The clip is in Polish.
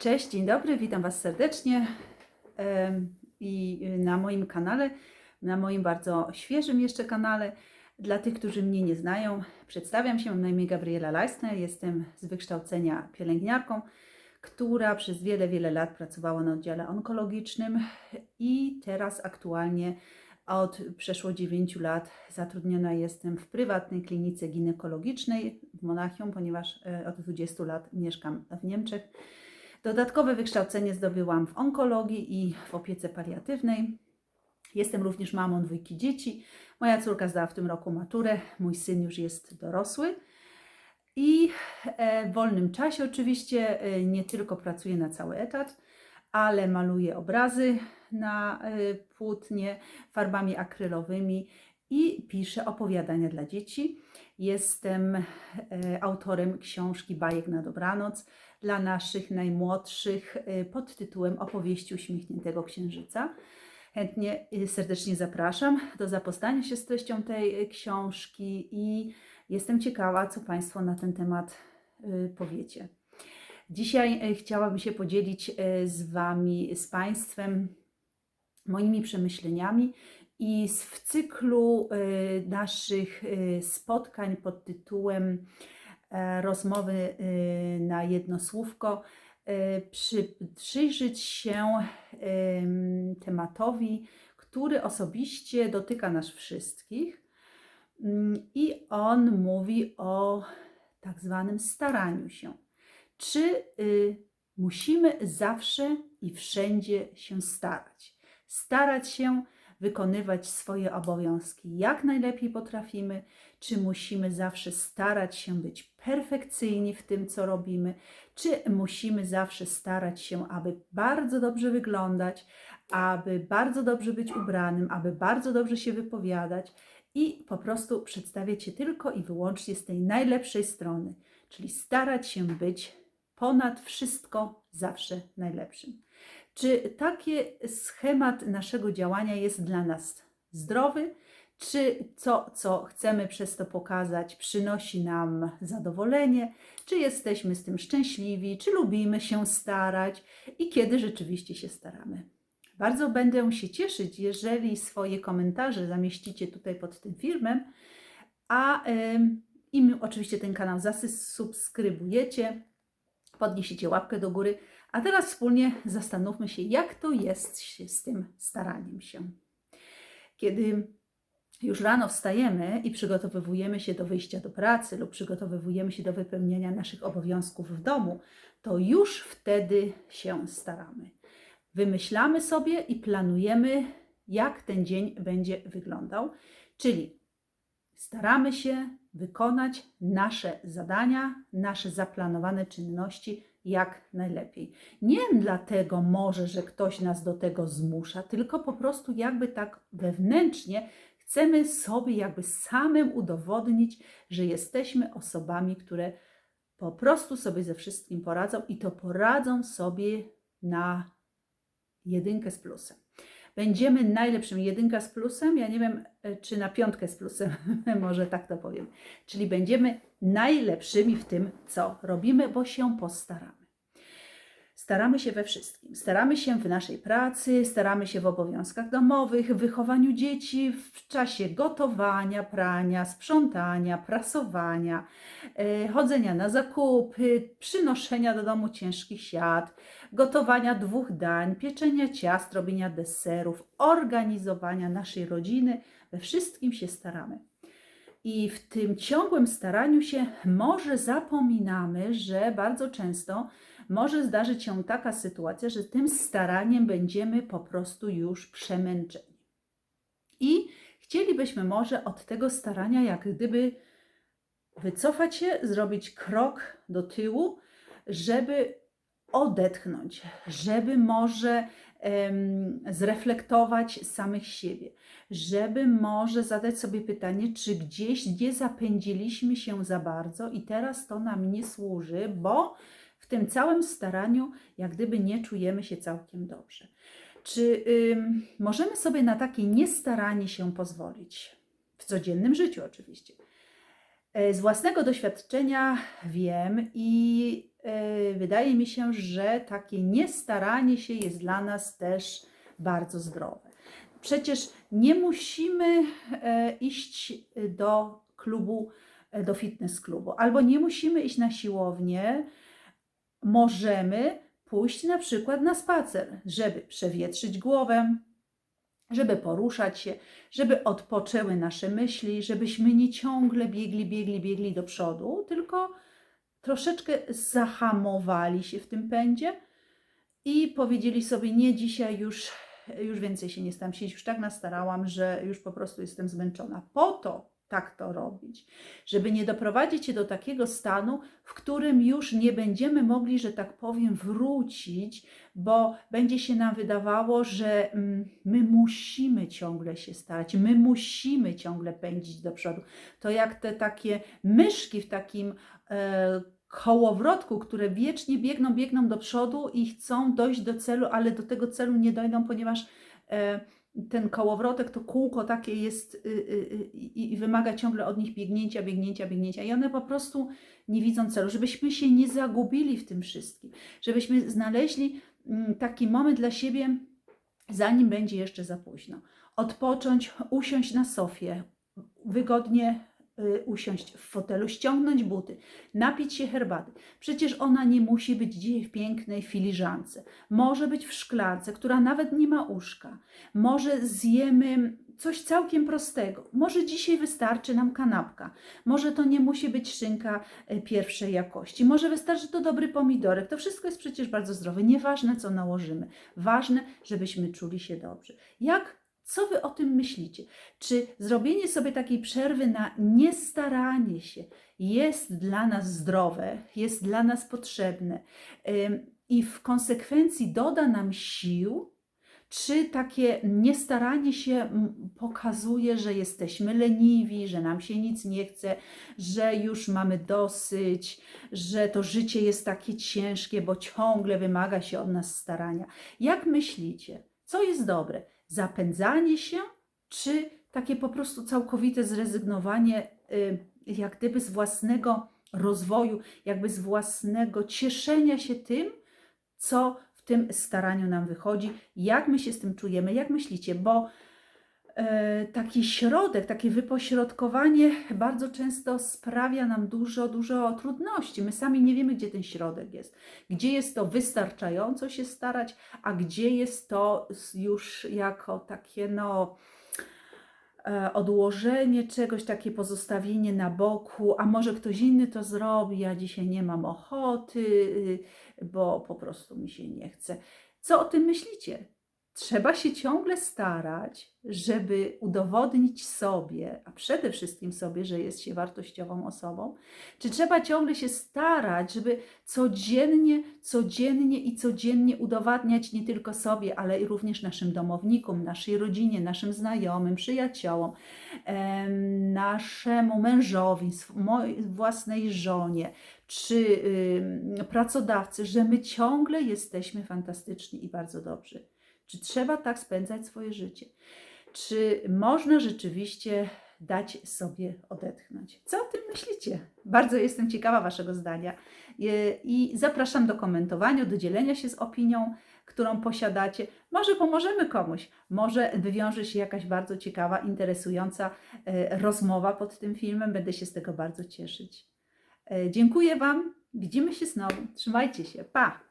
Cześć, dzień dobry, witam Was serdecznie i na moim kanale, na moim bardzo świeżym jeszcze kanale. Dla tych, którzy mnie nie znają, przedstawiam się, mam na imię Gabriela Leisner, jestem z wykształcenia pielęgniarką, która przez wiele, wiele lat pracowała na oddziale onkologicznym i teraz aktualnie od przeszło 9 lat zatrudniona jestem w prywatnej klinice ginekologicznej w Monachium, ponieważ e, od 20 lat mieszkam w Niemczech. Dodatkowe wykształcenie zdobyłam w onkologii i w opiece paliatywnej. Jestem również mamą dwójki dzieci. Moja córka zdała w tym roku maturę, mój syn już jest dorosły. I e, w wolnym czasie oczywiście e, nie tylko pracuję na cały etat, ale maluję obrazy na e, płótnie farbami akrylowymi i piszę opowiadania dla dzieci. Jestem autorem książki Bajek na dobranoc dla naszych najmłodszych e, pod tytułem Opowieści uśmiechniętego księżyca. Chętnie y, serdecznie zapraszam do zapoznania się z treścią tej y, książki i jestem ciekawa, co Państwo na ten temat y, powiecie. Dzisiaj y, chciałabym się podzielić y, z Wami, z Państwem moimi przemyśleniami i w cyklu y, naszych y, spotkań pod tytułem Rozmowy y, na jedno słówko y, przy, przyjrzeć się em, tematowi, który osobiście dotyka nas wszystkich. Mm, I on mówi o tak zwanym staraniu się. Czy y, musimy zawsze i wszędzie się starać? Starać się wykonywać swoje obowiązki jak najlepiej potrafimy, czy musimy zawsze starać się być perfekcyjni w tym, co robimy, czy musimy zawsze starać się, aby bardzo dobrze wyglądać, aby bardzo dobrze być ubranym, aby bardzo dobrze się wypowiadać i po prostu przedstawiać się tylko i wyłącznie z tej najlepszej strony, czyli starać się być ponad wszystko zawsze najlepszym. Czy taki schemat naszego działania jest dla nas zdrowy? Czy to, co chcemy przez to pokazać, przynosi nam zadowolenie? Czy jesteśmy z tym szczęśliwi? Czy lubimy się starać? I kiedy rzeczywiście się staramy? Bardzo będę się cieszyć, jeżeli swoje komentarze zamieścicie tutaj pod tym filmem, a ym, i my oczywiście ten kanał zasubskrybujecie, podniesiecie łapkę do góry. A teraz wspólnie zastanówmy się, jak to jest z tym staraniem się. Kiedy już rano wstajemy i przygotowujemy się do wyjścia do pracy lub przygotowujemy się do wypełniania naszych obowiązków w domu, to już wtedy się staramy. Wymyślamy sobie i planujemy, jak ten dzień będzie wyglądał, czyli staramy się wykonać nasze zadania, nasze zaplanowane czynności jak najlepiej. Nie dlatego może, że ktoś nas do tego zmusza, tylko po prostu jakby tak wewnętrznie chcemy sobie jakby samym udowodnić, że jesteśmy osobami, które po prostu sobie ze wszystkim poradzą i to poradzą sobie na jedynkę z plusem. Będziemy najlepszym jedynka z plusem, ja nie wiem, e, czy na piątkę z plusem, może tak to powiem. Czyli będziemy najlepszymi w tym, co robimy, bo się postaramy. Staramy się we wszystkim. Staramy się w naszej pracy, staramy się w obowiązkach domowych, w wychowaniu dzieci, w czasie gotowania, prania, sprzątania, prasowania, e, chodzenia na zakupy, przynoszenia do domu ciężkich siat, gotowania dwóch dań, pieczenia ciast, robienia deserów, organizowania naszej rodziny. We wszystkim się staramy. I w tym ciągłym staraniu się może zapominamy, że bardzo często może zdarzyć się taka sytuacja, że tym staraniem będziemy po prostu już przemęczeni. I chcielibyśmy może od tego starania, jak gdyby wycofać się, zrobić krok do tyłu, żeby odetchnąć, żeby może em, zreflektować samych siebie, żeby może zadać sobie pytanie, czy gdzieś, gdzie zapędziliśmy się za bardzo i teraz to nam nie służy, bo w tym całym staraniu jak gdyby nie czujemy się całkiem dobrze. Czy ym, możemy sobie na takie niestaranie się pozwolić? W codziennym życiu oczywiście. E, Z własnego doświadczenia wiem i e, wydaje mi się, że takie niestaranie się jest dla nas też bardzo zdrowe. Przecież nie musimy e, iść do klubu, do fitness klubu, albo nie musimy iść na siłownię. Możemy pójść na przykład na spacer, żeby przewietrzyć głowę, żeby poruszać się, żeby odpoczęły nasze myśli, żebyśmy nie ciągle biegli, biegli, biegli do przodu, tylko troszeczkę zahamowali się w tym pędzie i powiedzieli sobie: Nie, dzisiaj już, już więcej się nie staram siedzieć, już tak nastarałam, że już po prostu jestem zmęczona. Po to tak to robić, żeby nie doprowadzić się do takiego stanu, w którym już nie będziemy mogli, że tak powiem, wrócić, bo będzie się nam wydawało, że mm, my musimy ciągle się starać, my musimy ciągle pędzić do przodu. To jak te takie myszki w takim e, kołowrotku, które wiecznie biegną, biegną do przodu i chcą dojść do celu, ale do tego celu nie dojdą, ponieważ e, ten kołowrotek, to kółko takie jest y, y, y, i wymaga ciągle od nich biegnięcia, biegnięcia, biegnięcia. I one po prostu nie widzą celu, żebyśmy się nie zagubili w tym wszystkim, żebyśmy znaleźli mm, taki moment dla siebie, zanim będzie jeszcze za późno. Odpocząć, usiąść na sofie, wygodnie usiąść w fotelu, ściągnąć buty, napić się herbaty. Przecież ona nie musi być dzisiaj w pięknej filiżance. Może być w szklance, która nawet nie ma uszka. Może zjemy coś całkiem prostego. Może dzisiaj wystarczy nam kanapka. Może to nie musi być szynka y, pierwszej jakości. Może wystarczy to dobry pomidorek. To wszystko jest przecież bardzo zdrowe. Nieważne, co nałożymy. Ważne, żebyśmy czuli się dobrze. Jak co wy o tym myślicie? Czy zrobienie sobie takiej przerwy na niestaranie się jest dla nas zdrowe, jest dla nas potrzebne i w konsekwencji doda nam sił? Czy takie niestaranie się pokazuje, że jesteśmy leniwi, że nam się nic nie chce, że już mamy dosyć, że to życie jest takie ciężkie, bo ciągle wymaga się od nas starania? Jak myślicie, co jest dobre? Zapędzanie się, czy takie po prostu całkowite zrezygnowanie, y, jak gdyby z własnego rozwoju, jakby z własnego cieszenia się tym, co w tym staraniu nam wychodzi, jak my się z tym czujemy, jak myślicie, bo taki środek, takie wypośrodkowanie bardzo często sprawia nam dużo, dużo trudności. My sami nie wiemy, gdzie ten środek jest. Gdzie jest to wystarczająco się starać, a gdzie jest to już jako takie, no, e, odłożenie czegoś, takie pozostawienie na boku, a może ktoś inny to zrobi, ja dzisiaj nie mam ochoty, y, bo po prostu mi się nie chce. Co o tym myślicie? Trzeba się ciągle starać, żeby udowodnić sobie, a przede wszystkim sobie, że jest się wartościową osobą? Czy trzeba ciągle się starać, żeby codziennie, codziennie i codziennie udowadniać nie tylko sobie, ale i również naszym domownikom, naszej rodzinie, naszym znajomym, przyjaciołom, em, naszemu mężowi, mojej własnej żonie, czy pracodawcy, że my ciągle jesteśmy fantastyczni i bardzo dobrzy? Czy trzeba tak spędzać swoje życie? Czy można rzeczywiście dać sobie odetchnąć? Co o tym myślicie? Bardzo jestem ciekawa Waszego zdania i zapraszam do komentowania, do dzielenia się z opinią, którą posiadacie. Może pomożemy komuś, może wywiąże się jakaś bardzo ciekawa, interesująca e, rozmowa pod tym filmem. Będę się z tego bardzo cieszyć. E, dziękuję Wam. Widzimy się znowu. Trzymajcie się. Pa!